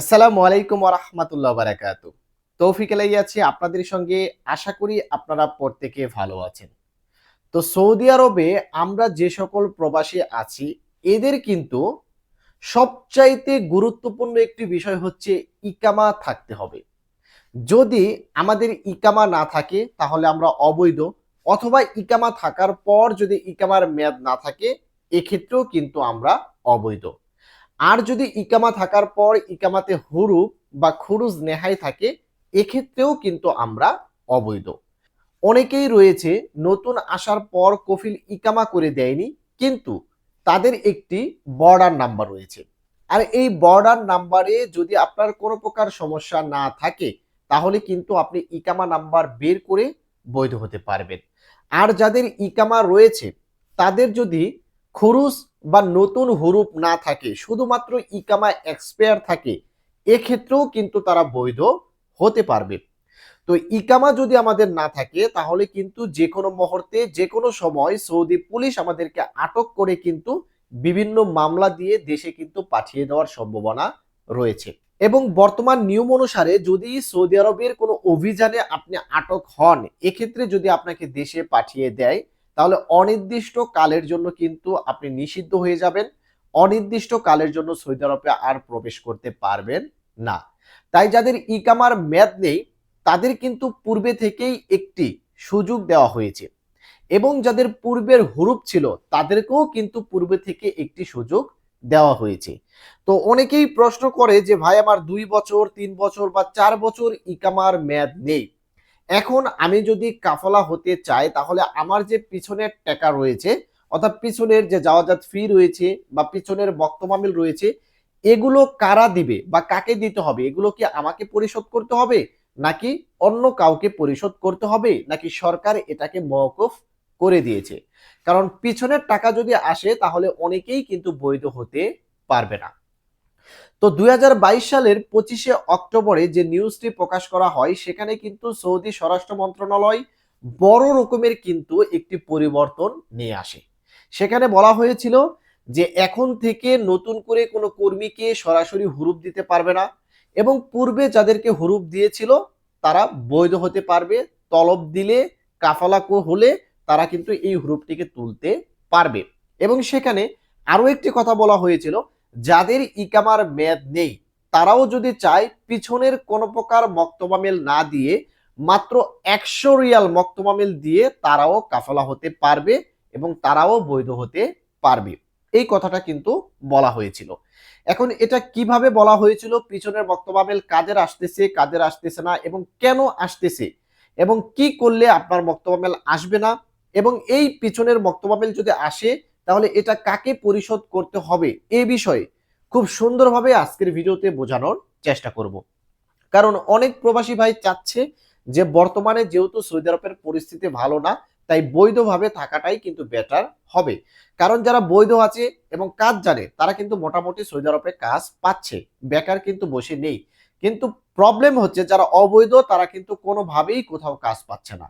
আসসালামু আলাইকুম রহমতুল্লাহ বারাকাত তৌফিক আলাই আছি, আপনাদের সঙ্গে আশা করি আপনারা প্রত্যেকে ভালো আছেন। তো সৌদি আরবে আমরা যে সকল প্রবাসী আছি, এদের কিন্তু সবচাইতে গুরুত্বপূর্ণ একটি বিষয় হচ্ছে ইকামা থাকতে হবে। যদি আমাদের ইকামা না থাকে, তাহলে আমরা অবৈধ, অথবা ইকামা থাকার পর যদি ইকামার মেয়াদ না থাকে, এক্ষেত্রেও কিন্তু আমরা অবৈধ। আর যদি ইকামা থাকার পর ইকামাতে হুরুপ বা খুরুজ নেহাই থাকে, এক্ষেত্রেও কিন্তু আমরা অবৈধ। অনেকেই রয়েছে নতুন আসার পর কফিল ইকামা করে দেয়নি, কিন্তু তাদের একটি বর্ডার নাম্বার রয়েছে। আর এই বর্ডার নাম্বারে যদি আপনার কোনো প্রকার সমস্যা না থাকে, তাহলে কিন্তু আপনি ইকামা নাম্বার বের করে বৈধ হতে পারবেন। আর যাদের ইকামা রয়েছে, তাদের যদি খুরুজ বা নতুন হুরুপ না থাকে, শুধুমাত্র ইকামা এক্সপায়ার থাকে, এক্ষেত্রেও কিন্তু তারা বৈধ হতে পারবে। তো ইকামা যদি আমাদের না থাকে, তাহলে কিন্তু যে কোনো মুহূর্তে যে কোনো সময় সৌদি পুলিশ আমাদেরকে আটক করে কিন্তু বিভিন্ন মামলা দিয়ে দেশে কিন্তু পাঠিয়ে দেওয়ার সম্ভাবনা রয়েছে। এবং বর্তমান নিয়ম অনুসারে যদি সৌদি আরবের কোনো অভিযানে আপনি আটক হন, এক্ষেত্রে যদি আপনাকে দেশে পাঠিয়ে দেয় তাহলে অনির্দিষ্ট কালের জন্য কিন্তু আপনি নিষিদ্ধ হয়ে যাবেন। অনির্দিষ্ট কালের জন্য সৌদি আরবে আর প্রবেশ করতে পারবেন না। তাই যাদের ইকামার মেয়াদ নেই, তাদের কিন্তু পূর্বে থেকেই একটি সুযোগ দেওয়া হয়েছে। এবং যাদের পূর্বের হুরুপ ছিল, তাদেরকেও কিন্তু পূর্বে থেকে একটি সুযোগ দেওয়া হয়েছে। তো অনেকেই প্রশ্ন করে যে, ভাই, আমার দুই বছর, তিন বছর বা চার বছর ইকামার মেয়াদ নেই। এখন আমি যদি কাফলা হতে চাই, তাহলে আমার যে পিছনের টাকা রয়েছে, অর্থাৎ পিছনের যে যাওয়াজাত ফি রয়েছে বা পিছনের বক্তমামিল রয়েছে, এগুলো কারা দিবে বা কাকে দিতে হবে? এগুলো কি আমাকে পরিশোধ করতে হবে? নাকি অন্য কাউকে পরিশোধ করতে হবে? নাকি সরকার এটাকে মওকুফ করে দিয়েছে? কারণ পিছনের টাকা যদি আসে, তাহলে অনেকেই কিন্তু বৈধ হতে পারবে না। তো দুই হাজার বাইশ সালের পঁচিশে অক্টোবরে যে নিউজটি প্রকাশ করা হয়, সেখানে কিন্তু সৌদি স্বরাষ্ট্র মন্ত্রণালয় বড় রকমের কিন্তু একটি পরিবর্তন নিয়ে আসে। সেখানে বলা হয়েছিল যে এখন থেকে নতুন করে কোনো কর্মীকে সরাসরি হুরুপ দিতে পারবে না এবং পূর্বে যাদেরকে হুরুপ দিয়েছিল, তারা বৈধ হতে পারবে, তলব দিলে কাফালা হলে তারা কিন্তু এই হুরুপটিকে তুলতে পারবে। এবং সেখানে আরও একটি কথা বলা হয়েছিল যাদের ইকামার মেয়াদ নেই, তারাও যদি চায় পিছনের কোনো প্রকার মক্তবামিল না দিয়ে, মাত্র একশো রিয়াল মক্তবামিল দিয়ে তারাও কাফলা হতে পারবে এবং তারাও বৈধ হতে পারবে। এই কথাটা কিন্তু বলা হয়েছিল। এখন এটা কীভাবে বলা হয়েছিল? পিছনের মক্তবামিল কাদের আসতেছে কাদের আসতেছে না এবং কেন আসতেছে? এবং কি করলে আপনার মক্তবামিল আসবে না? এবং এই পিছনের মক্তবামিল যদি আসে তাহলে এটা কাকে পরিশোধ করতে হবে এ বিষয়ে খুব সুন্দরভাবে আজকের ভিডিওতে বোঝানোর চেষ্টা করব। কারণ অনেক প্রবাসী ভাই চাচ্ছে যে বর্তমানে যেহেতু সৌদি আরবের পরিস্থিতি ভালো না, তাই বৈধভাবে থাকাটাই কিন্তু বেটার হবে। কারণ যারা বৈধ আছে এবং কাজ জানে, তারা কিন্তু মোটামুটি সৌদি আরবে কাজ পাচ্ছে, বেকার কিন্তু বসে নেই। কিন্তু প্রবলেম হচ্ছে যারা অবৈধ, তারা কিন্তু কোনোভাবেই কোথাও কাজ পাচ্ছে না।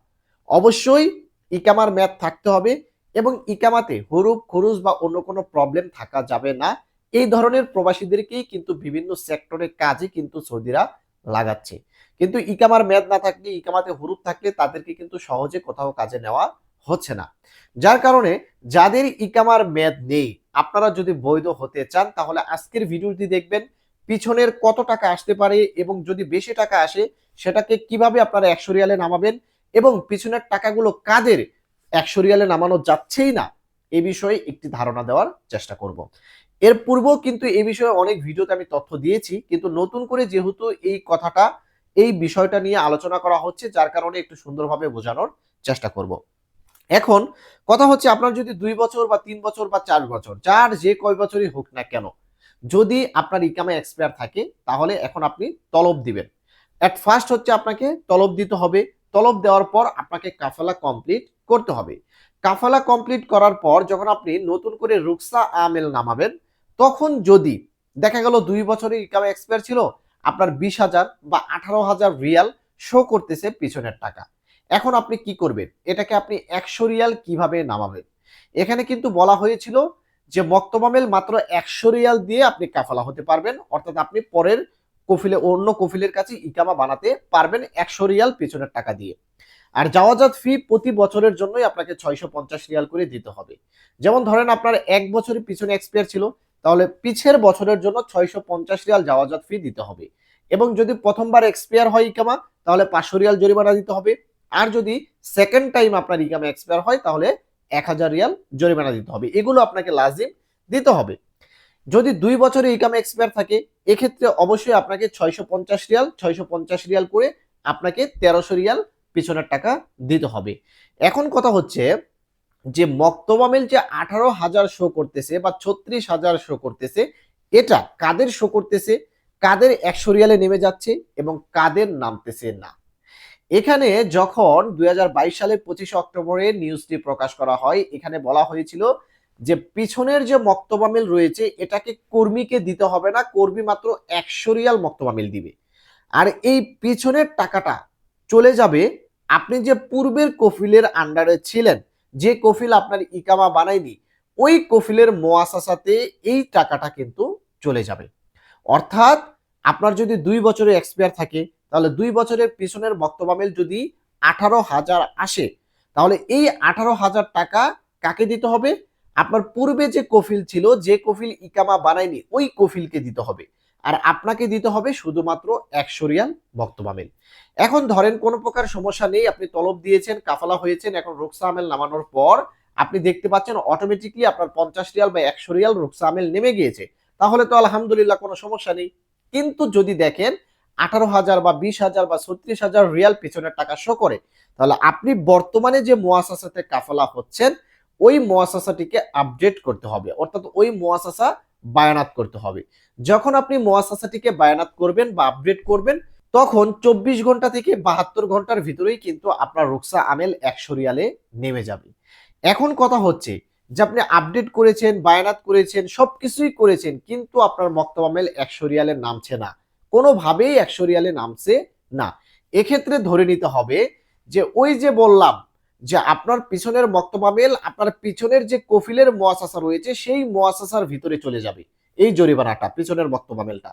অবশ্যই ইকামার ম্যাথ থাকতে হবে এবং ইকামাতে হরুপ খরুজ বা অন্য কোনো প্রবলেম থাকা যাবে না। এই ধরনের প্রবাসীদেরকেই কিন্তু বিভিন্ন সেক্টরে কাজে কিন্তু সৌদিরা লাগাচ্ছে। কিন্তু ইকামার মেয়াদ না থাকলে, ইকামাতে হুরুপ থাকলে তাদেরকে কিন্তু সহজে কোথাও কাজে নেওয়া হচ্ছে না। যার কারণে যাদের ইকামার মেয়াদ নেই, আপনারা যদি বৈধ হতে চান, তাহলে আজকের ভিডিওটি দেখবেন, পিছনের কত টাকা আসতে পারে এবং যদি বেশি টাকা আসে, সেটাকে কীভাবে আপনারা একশো রিয়ালে নামাবেন এবং পিছনের টাকাগুলো কাদের একশো রিয়ালে নামানো যাচ্ছেই না, এ বিষয়ে একটি ধারণা দেওয়ার চেষ্টা করব। এর পূর্বেও কিন্তু এই বিষয়ে অনেক ভিডিওতে আমি তথ্য দিয়েছি, কিন্তু নতুন করে যেহেতু এই কথাটা, এই বিষয়টা নিয়ে আলোচনা করা হচ্ছে, যার কারণে একটু সুন্দরভাবে বোঝানোর চেষ্টা করব। এখন কথা হচ্ছে আপনার যদি দুই বছর বা তিন বছর বা চার বছর, যার যে কয় বছরই হোক না কেন, যদি আপনার ইকামে এক্সপায়ার থাকে, তাহলে এখন আপনি তলব দিবেন। অ্যাট ফার্স্ট হচ্ছে আপনাকে তলব দিতে হবে তলব দেওয়ার পর আপনাকে কাফালা কমপ্লিট করতে হবে। কাফালা কমপ্লিট করার পর যখন আপনি নতুন করে রুকসা আমেল নামাবেন, তখন যদি দেখা গেল দুই বছরের ইকামে এক্সপায়ার ছিল, আপনার বিশ হাজার বা আঠারো হাজার রিয়াল শো করতেছে পিছনের টাকা। এখন আপনি কি করবেন? এটাকে আপনি একশো রিয়াল কীভাবে নামাবেন? এখানে কিন্তু বলা হয়েছিল যে মক্তমামেল মাত্র একশো রিয়াল দিয়ে আপনি কাফালা হতে পারবেন, অর্থাৎ আপনি পরের কফিলে, অন্য কফিলের কাছে ইকামা বানাতে পারবেন একশো রিয়াল পিছনের টাকা দিয়ে। আর যাওয়াজাত ফি প্রতি বছরের জন্যই আপনাকে ছয়শো পঞ্চাশ রিয়াল করে দিতে হবে। যেমন ধরেন আপনার এক বছরের পিছনে এক্সপায়ার ছিল, তাহলে পিছের বছরের জন্য ছয়শো পঞ্চাশ রিয়াল যাওয়াজাত ফি দিতে হবে। এবং যদি প্রথমবার এক্সপায়ার হয় ইকামা, তাহলে পাঁচশো রিয়াল জরিমানা দিতে হবে। আর যদি সেকেন্ড টাইম আপনার ইকামা এক্সপায়ার হয়, তাহলে এক হাজার রিয়াল জরিমানা দিতে হবে। এগুলো আপনাকে লাজিম দিতে হবে। যদি দুই বছরে ইকামা এক্সপায়ার থাকে, এক্ষেত্রে অবশ্যই আপনাকে ছয়শো পঞ্চাশ রিয়াল, ছয়শো পঞ্চাশ রিয়াল করে আপনাকে তেরোশো রিয়াল পিছনের টাকা দিতে হবে। এখন কথা হচ্ছে যে মক্তবামিল যে আঠারো হাজার শো করতেছে বা ছত্রিশ হাজার শো করতেছে, এটা কাদের শো করতেছে? কাদের একশো রিয়ালে নেমে যাচ্ছে এবং কাদের নামতেছে না? এখানে যখন দুই সালের পঁচিশে অক্টোবরে নিউজটি প্রকাশ করা হয়, এখানে বলা হয়েছিল যে পিছনের যে মক্তবামিল রয়েছে, এটাকে কর্মীকে দিতে হবে না, কর্মী মাত্র একশো রিয়াল মক্তবামিল দিবে। আর এই পিছনের টাকাটা চলে যাবে, আপনি যে পূর্বের কফিলের আন্ডারে ছিলেন, যে কফিল আপনার ইকামা বানায়নি, ওই কফিলের মোয়াসাসাতে এই টাকাটা কিন্তু চলে যাবে। অর্থাৎ আপনার যদি দুই বছরে এক্সপায়ার থাকে, তাহলে দুই বছরের পিছনের মক্তবামিল যদি আঠারো হাজার আসে, তাহলে এই আঠারো হাজার টাকা কাকে দিতে হবে? আপনার পূর্বে যে কফিল ছিল, যে কফিল ইকামা বানায়নি, ওই কফিলকে দিতে হবে। আর আপনাকে দিতে হবে শুধুমাত্র একশো রিয়াল বক্তবামিল এখন ধরেন কোনো প্রকার সমস্যা নেই, আপনি তলব দিয়েছেন, কাফালা হয়েছেন, এখন রুকসা আমেল নামানোর পর আপনি দেখতে পাচ্ছেন অটোমেটিকলি আপনার পঞ্চাশ রিয়াল বা একশো রিয়াল রুকসা আমেল নেমে গিয়েছে। তাহলে তো আলহামদুলিল্লাহ কোনো সমস্যা নেই। কিন্তু যদি দেখেন আঠারো হাজার বা বিশ হাজার বা ছত্রিশ হাজার রিয়াল পিছনের টাকা শো করে, তাহলে আপনি বর্তমানে যে মোয়াসাসাতে কাফালা হচ্ছেন ওই মোয়াসাসাটিকে আপডেট করতে হবে, অর্থাৎ ওই মোয়াসাসা বায়ানাত করতে হবে। যখন আপনি মোয়াসাসাটিকে বায়ানাত করবেন বা আপডেট করবেন, তখন চব্বিশ ঘণ্টা থেকে বাহাত্তর ঘণ্টার ভিতরেই কিন্তু আপনার রুকসা আমেল একশো রিয়ালে নেমে যাবে। এখন কথা হচ্ছে যে আপনি আপডেট করেছেন, বায়ানাত করেছেন সব কিছুই করেছেন, কিন্তু আপনার মক্তব আমেল একশো রিয়ালে নামছে না। কোনোভাবেই একশো রিয়ালে নামছে না। এক্ষেত্রে ধরে নিতে হবে যে ওই যে বললাম যে আপনার পিছনের মক্তবামেল আপনার পিছনের যে কফিলের মোয়াসাসা রয়েছে, সেই মোয়াসাসার ভিতরে চলে যাবে। এই জরিমানাটা পিছনের মক্তবামেলটা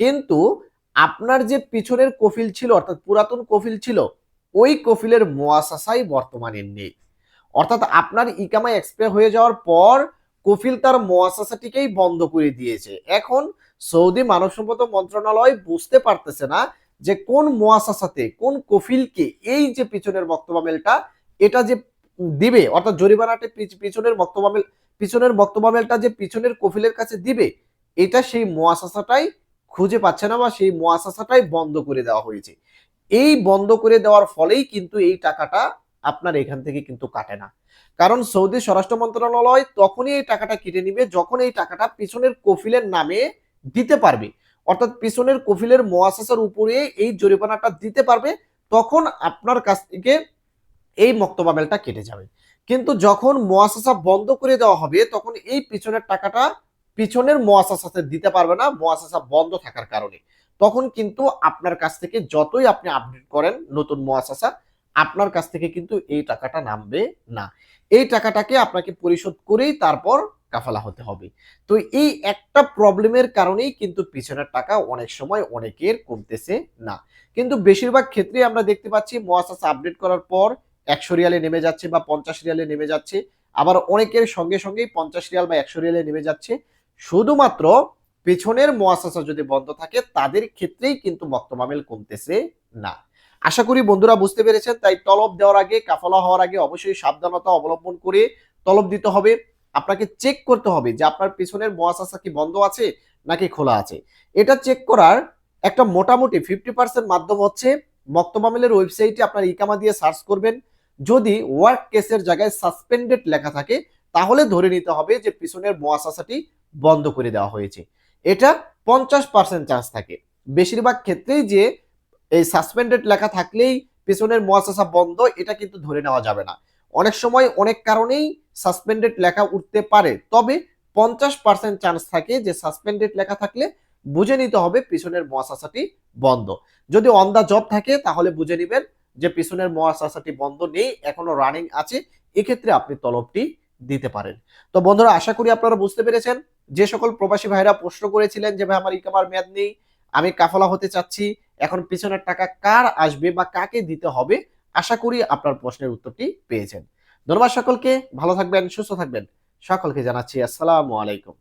কিন্তু আপনার যে পিছনের কফিল ছিল, অর্থাৎ পুরাতন কফিল ছিল, ওই কফিলের মোয়াসাসাই বর্তমানে নেই। অর্থাৎ আপনার ইকামা এক্সপায়ার হয়ে যাওয়ার পর, কফিল তার মোয়াসাসাটিকেই বন্ধ করে দিয়েছে। এখন সৌদি মানব সম্পদ মন্ত্রণালয় বুঝতে পারতেছে না যে কোন মোয়াসাসাতে কোন কফিলকে এই যে পিছনের বক্তবামেলটা এটা যে দিবে, অর্থাৎ জরিমানাটা পিছ- পিছনের বক্তবামেল পিছনের বক্তবামেলটা যে পিছনের কফিলের কাছে দিবে, এটা সেই মোয়াসাসাটাই খুঁজে পাচ্ছে না বা সেই মোয়াসাসাটাই বন্ধ করে দেওয়া হয়েছে। এই বন্ধ করে দেওয়ার ফলেই কিন্তু এই টাকাটা আপনার এখান থেকে কিন্তু কাটে না। কারণ সৌদি স্বরাষ্ট্র মন্ত্রণালয় তখনই এই টাকাটা কেটে নিবে যখন এই টাকাটা পিছনের কফিলের নামে দিতে পারবে। অর্থাৎ পিছনের কফিলের মোয়াসাসার উপরে এই জরিমানাটা দিতে পারবে, তখন আপনার কাছ থেকে এই মক্তবামেলটা কেটে যাবে। কিন্তু যখন মোয়াসাসা বন্ধ করে দেওয়া হবে, তখন এই পিছনের টাকাটা পিছনের মোয়াসাসাতে দিতে পারবে না, মোয়াসাসা বন্ধ থাকার কারণে। তখন কিন্তু আপনার কাছ থেকে যতই আপনি আপডেট করেন নতুন মোয়াসাসা, আপনার কাছ থেকে কিন্তু এই টাকাটা নামবে না। এই টাকাটাকে আপনাকে পরিশোধ করেই তারপর কাফালা হতে হবে। তো এই একটা প্রবলেমের কারণেই কিন্তু পিছনের টাকা অনেক সময় অনেকের কমতেছে না। কিন্তু বেশিরভাগ ক্ষেত্রে আমরা দেখতে পাচ্ছি মোয়াসাসা আপডেট করার পর একশো রিয়ালে নেমে যাচ্ছে বা পঞ্চাশ রিয়ালে নেমে যাচ্ছে। আবার অনেকের সঙ্গে সঙ্গেই পঞ্চাশ রিয়াল বা একশো রিয়ালে নেমে যাচ্ছে। শুধুমাত্র পেছনের মোয়াসাসা যদি বন্ধ থাকে, তাদের ক্ষেত্রেই কিন্তু মক্তমামেল কমতেছে না। আশা করি বন্ধুরা বুঝতে পেরেছেন, তাই তলব দেওয়ার আগে, কাফলা হওয়ার আগে অবশ্যই সাবধানতা অবলম্বন করে তলব দিতে হবে। আপনাকে চেক করতে হবে যে আপনার পেছনের মোয়াসাসা কি বন্ধ আছে নাকি খোলা আছে। এটা চেক করার একটা মোটামুটি ফিফটি পার্সেন্ট মাধ্যম হচ্ছে মক্তমামিলের ওয়েবসাইটে আপনার ইকামা দিয়ে সার্চ করবেন। যদি ওয়ার্ক কেসের জায়গায় সাসপেন্ডেড লেখা থাকে, তাহলে ধরে নিতে হবে যে পিছনের মোয়াসাসাটি বন্ধ করে দেওয়া হয়েছে। এটা পঞ্চাশ পার্সেন্ট চান্স থাকে। বেশিরভাগ ক্ষেত্রেই যে এই সাসপেন্ডেড লেখা থাকলেই পিছনের মোয়াসাসা বন্ধ, এটা কিন্তু ধরে নেওয়া যাবে না। অনেক সময় অনেক কারণেই সাসপেন্ডেড লেখা উঠতে পারে, তবে পঞ্চাশ পার্সেন্ট চান্স থাকে যে সাসপেন্ডেড লেখা থাকলে বুঝে নিতে হবে পিছনের মোয়াসাসাটি বন্ধ। যদি অন দা জব থাকে, তাহলে বুঝে নেবেন যে পিছনের মোয়াশাসাটি বন্ধ নেই, এখনও রানিং আছে, এক্ষেত্রে আপনি তলবটি দিতে পারেন। তো বন্ধুরা, আশা করি আপনারা বুঝতে পেরেছেন, যে সকল প্রবাসী ভাইরা প্রশ্ন করেছিলেন যে, ভাই, আমার ইকামার মেয়াদ নেই, আমি কাফলা হতে চাচ্ছি, এখন পিছনের টাকা কার আসবে বা কাকে দিতে হবে? আশা করি আপনার প্রশ্নের উত্তরটি পেয়েছেন। ধন্যবাদ সকলকে, ভালো থাকবেন, সুস্থ থাকবেন, সকলকে জানাচ্ছি আসসালামু আলাইকুম।